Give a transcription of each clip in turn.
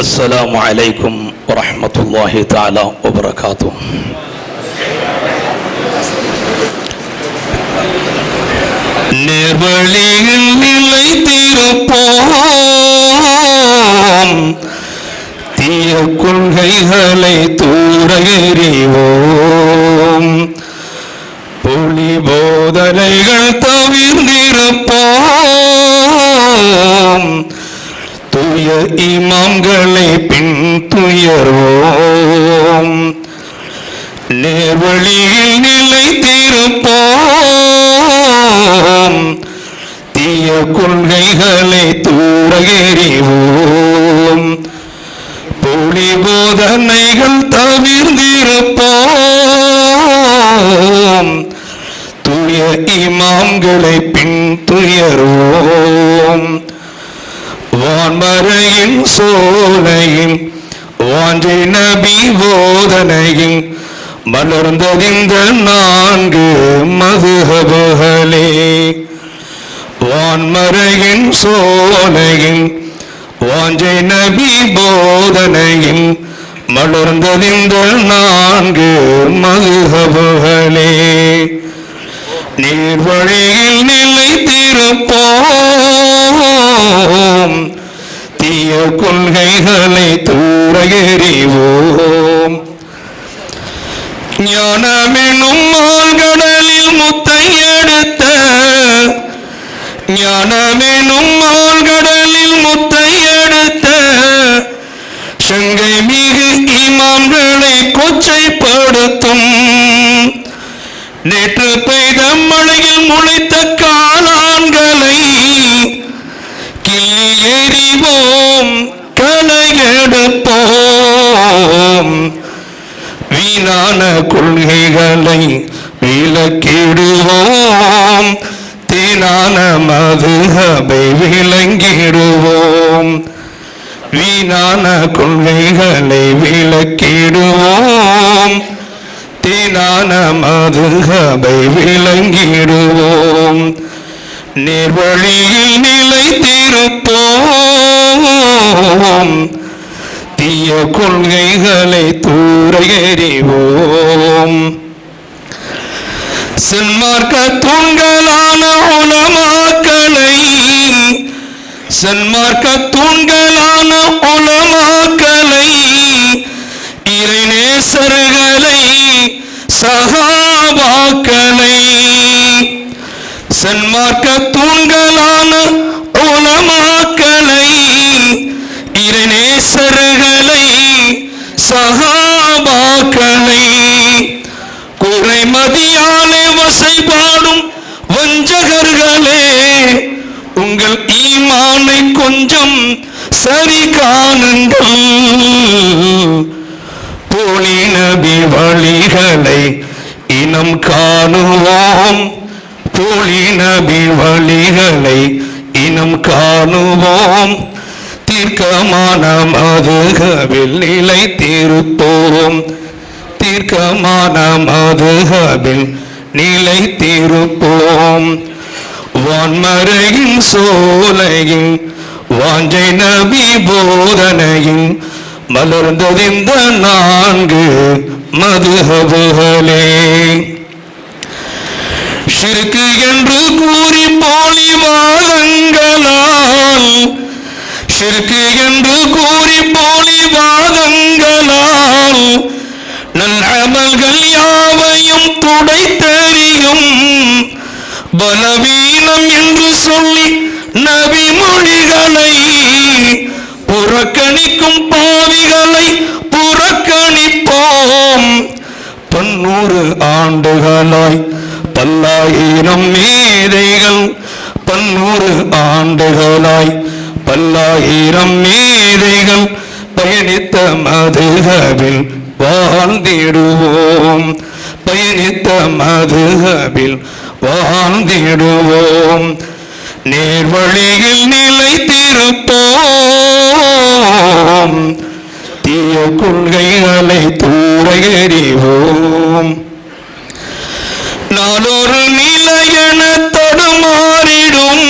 السلام عليكم ورحمة الله تعالى وبركاته நேர்வழியில் நிலைத்திருப்போம் தீய கொள்கைகளை தூர எறிவோம் நீ போதனைகள் தவிர்ந்திருப்போம். துய இமாம்களை பின் துயர்வோம் நேர்வழியில் நிலைத்திருப்போம். தீய கொள்கைகளை தூர எறிவோம் பொலி போதனைகள் தவிர்ந்திருப்போம். இமாம்களை பின் வான்மறையின் சோலையின் வாஞ்சை நபி போதனையின் மலர்ந்ததிந்த நான்கு மதுகபுகளே. வான்மறையின் சோலையின் வாஞ்சை நபி போதனையின் மலர்ந்ததிந்த நான்கு மதுகபுகளே. நீர் வழியில் நிலைத்திருப்போம். தீய கொள்கைகளை தூர எறிவோம் ஞானமெனும் மால்கடலில் முத்தை எடுத்த ஞானமெனும் மால்கடலில் முத்தை எடுத்த சங்கை மிகு இமாம்களை கொச்சைப்படுத்தும். நேற்று முளைத்த காளான்களை கிள்ளி எறிவோம் களையெடுப்போம். வீணான கொள்கைகளை விளக்கிடுவோம் தேனான மதுகபை விளங்கிடுவோம். வீணான கொள்கைகளை விளக்கிடுவோம் நீதான மதுகபை விளங்கிடுவோம். நேர்வழியில் நிலைத்திருப்போம். தீய கொள்கைகளை தூர எறிவோம் சன்மார்க்க தூண்களான உலமாக்களை சன்மார்க்க தூண்களான உலமாக்களை இறைநேசர்களை சகாபாக்களை சன்மார்க்க தூண்களான உலமாக்களை இரநேசர்களை சகாபாக்களை குறைமதியாலே வசைபாடும் வஞ்சகர்களே உங்கள் ஈமானை கொஞ்சம் சரி காணுங்கள். போலி நபி வழிகளை இனம் காணுவோம். போலி நபி வழிகளை இனம் காணுவோம். தீர்க்கமான மதுகவில் நிலை நிலைத்திருப்போம் தீர்க்கமான மதுகவில் நிலை நிலைத்திருப்போம் வான்மறையின் சோலையின் வாஞ்சை நபி போதனையின் மலர்ந்ததிந்த நான்கு மதுஹபுகளே ஷிருக்கு என்று கூறி போலி வாதங்களால் ஷிருக்கு என்று கூறி போலி வாதங்களால் நல் அமல்கள் யாவையும் துடைத்தெறியும் பலவீனம் என்று சொல்லி நபி மொழிகளை புறக்கணிக்கும் பாவிகளை புறக்கணிப்போம் பன்னூறு ஆண்டுகளாய் பல்லாயிரம் மேதைகள். பன்னூறு ஆண்டுகளாய் பல்லாயிரம் மேதைகள். பயணித்த மதுகவில் வாழ்ந்திடுவோம். பயணித்த மதுகவில் வாழ்ந்திடுவோம். நேர்வழியில் நிலைத்திருப்போம். தீய கொள்கைகளை தூரகறிவோம் நாளொரு நிலையென தடுமாறிடும்.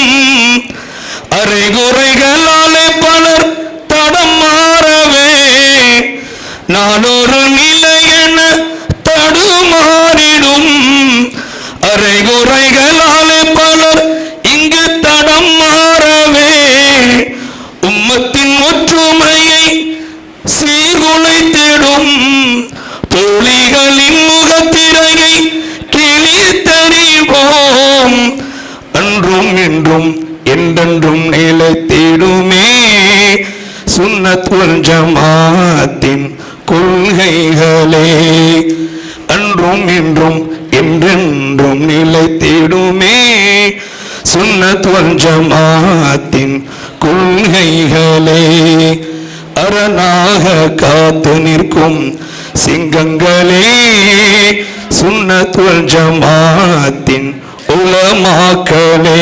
அரைகுறைகளாலே பலர் தடம் மாறவே. நாளொரு நிலையென தடுமாறிடும். அரைகுறைகள் புலிகளின் முகத்திரையை கிழித்தறிவோம். அன்றும் என்றும் என்றென்றும் நிலத்திடுமே சுன்னத் ஜமாத்தின் கொள்கைகளே. அன்றும் என்றும் என்றென்றும் நிலைத்திடுமே சுன்னத் ஜமாத்தின் கொள்கைகளே. அரணாக காத்து நிற்கும் சிங்கங்களே சுன்னத்துல் ஜமாத்தின் உலமாக்களே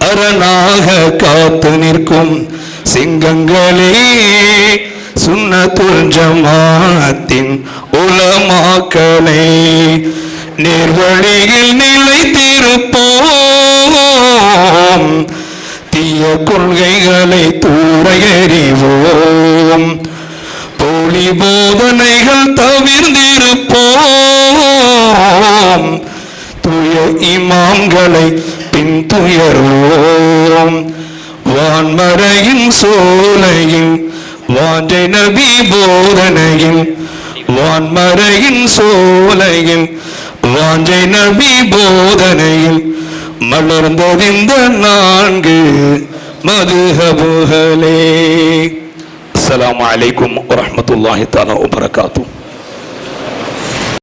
அரணாக காத்து நிற்கும் சிங்கங்களே சுன்னத்துல் ஜமாத்தின் உலமாக்களே. நேர்வழியில் நிலைத்திருப்போம் தீய கொள்கைகளை தூர எறிவோம் ஒளி போதனைகள் தவிர்ந்திருப்போம். துய இமாம்களை பின்துயர்வோம். வான்மறையின் சோலையில் வாஞ்சை நபி போதனையில் வான்மறையின் சோலையில் வாஞ்சை நபி போதனையில் மலர்ந்ததிந்த நான்கு மதுஹபுகளே அஸ்ஸலாமு அலைக்கும் வரஹ்மத்துல்லாஹி தஆலா வபரகாத்துஹு